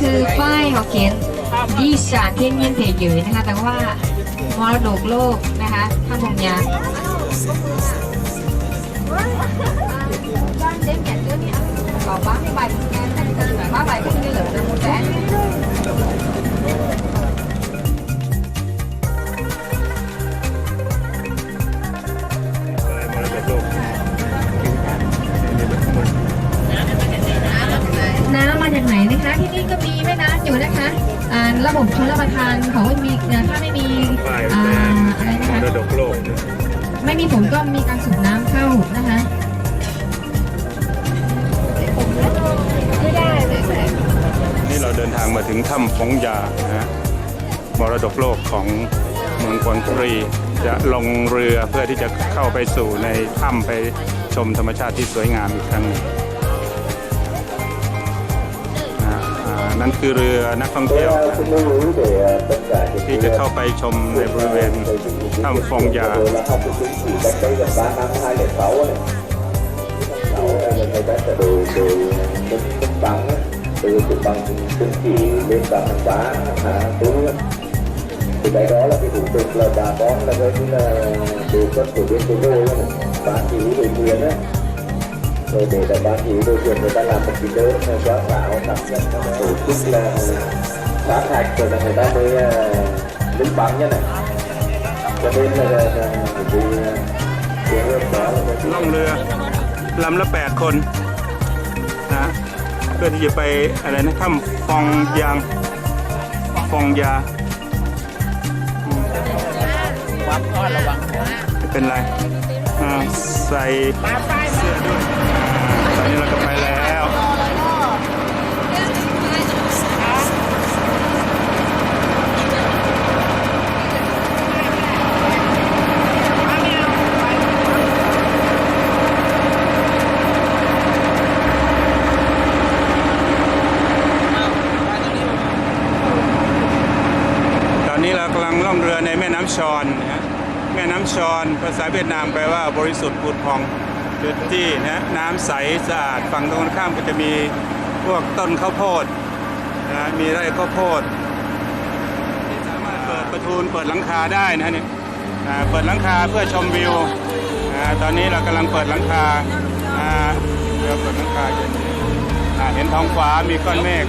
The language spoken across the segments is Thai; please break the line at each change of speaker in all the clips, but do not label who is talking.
คือป้ายเขาเขียนดีสานเทียนเย็นเถียยนะคะ แต่ว่ามรดกโลกนะคะท่านพงยา
อ่า
ระบบชลประทานเขาก็มีถ้าไม่มี
ป้าย
อ่า
แทน
อะไรนะ
ม
คะ
ดกโลก
ไม่มีฝนก็มีการสูบน้ำเข้านะคะ
นี่เราเดินทางมาถึงถ้ำฟงยานะฮะมรดกโลกของเมืองกวางตรี จะลงเรือเพื่อที่จะเข้าไปสู่ในถ้ำไปชมธรรมชาติที่สวยงามอีกครั้งหนึ่ง นั่นคือเรือนักท่องเที่ยวนะ
cũng lưu ý để tất cả những
ที่จะเข้าไปชมในบริเวณถ้ำฟองยา
rồi rồi để là bán chỉ huy đội thuyền người ta làm một cái đơn là quá bảo tập nhận các tổ chức là bán hạch rồi là người ta mới uh, đứng bằng nhá này cho nên là, là, là cái cái hướng đó là cái
ล่องเรือลำละแปดคนนะเพื่อที่จะไปอะไรนะถ้ำฟองยางฟองยาวับอ้อนระวังเป็นไรอ่าใส่เสื้อด้วยอ่าตอนนี้เราก็ไปแล้ว ตอนนี้เรากำ ล่องเรือในแม่น้ำชอนนะฮะแม่น้ำชอนภาษาเวียดนามแปลว่าบริสุทธิ์ผุดพองจุดที่นะน้ำใสสะอาดฝั่งตรงข้ามก็จะมีพวกต้นข้าวโพดนะมีไร่ข้าวโพดที่สามารถเปิดประตูเปิดหลังคาได้นะฮะนี่อ่าเปิดหลังคาเพื่อชมวิวอตอนนี้เรากำลังเปิดหลังคาเรือเปิดหลังคาอยู่อ่าเห็นท้องฟ้ามีก้อนเมฆ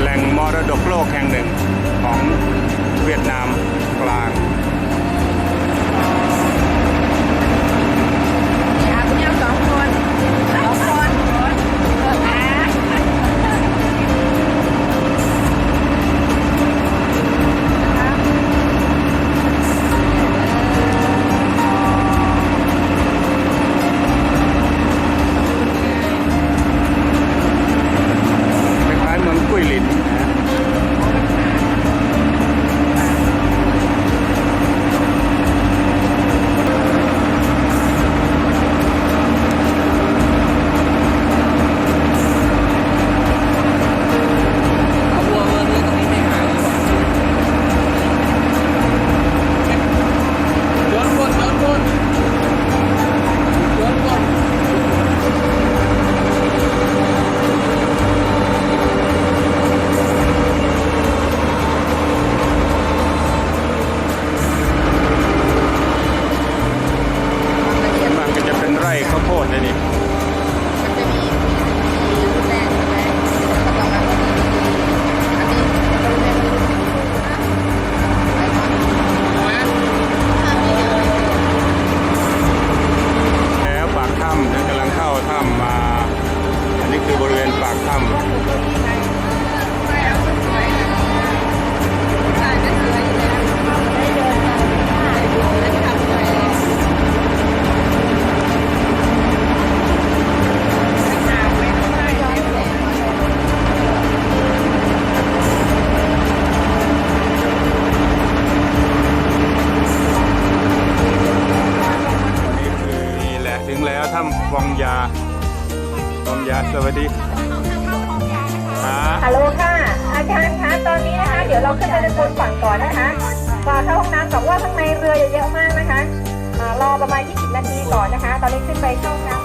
แหล่งมรดกโลกแห่งหนึ่งของเวียดนามกลาง ถ้ำนกำลังเข้าถ้ำมา อันนี้คือบริเวณปากถ้ำ วัสดีครับ
ฮัลโหลค่ะ อาจารย์คะตอนนี้นะคะ เดี๋ยวเราขึ้นไปในบนฝั่งก่อนนะคะก่อนเข้าห้องน้ำบอกว่าข้างในเรือเยอะๆมากนะคะอ่ารอประมาณ 20 นาทีก่อนนะคะ ตอนนี้ขึ้นไปเข้าห้องน้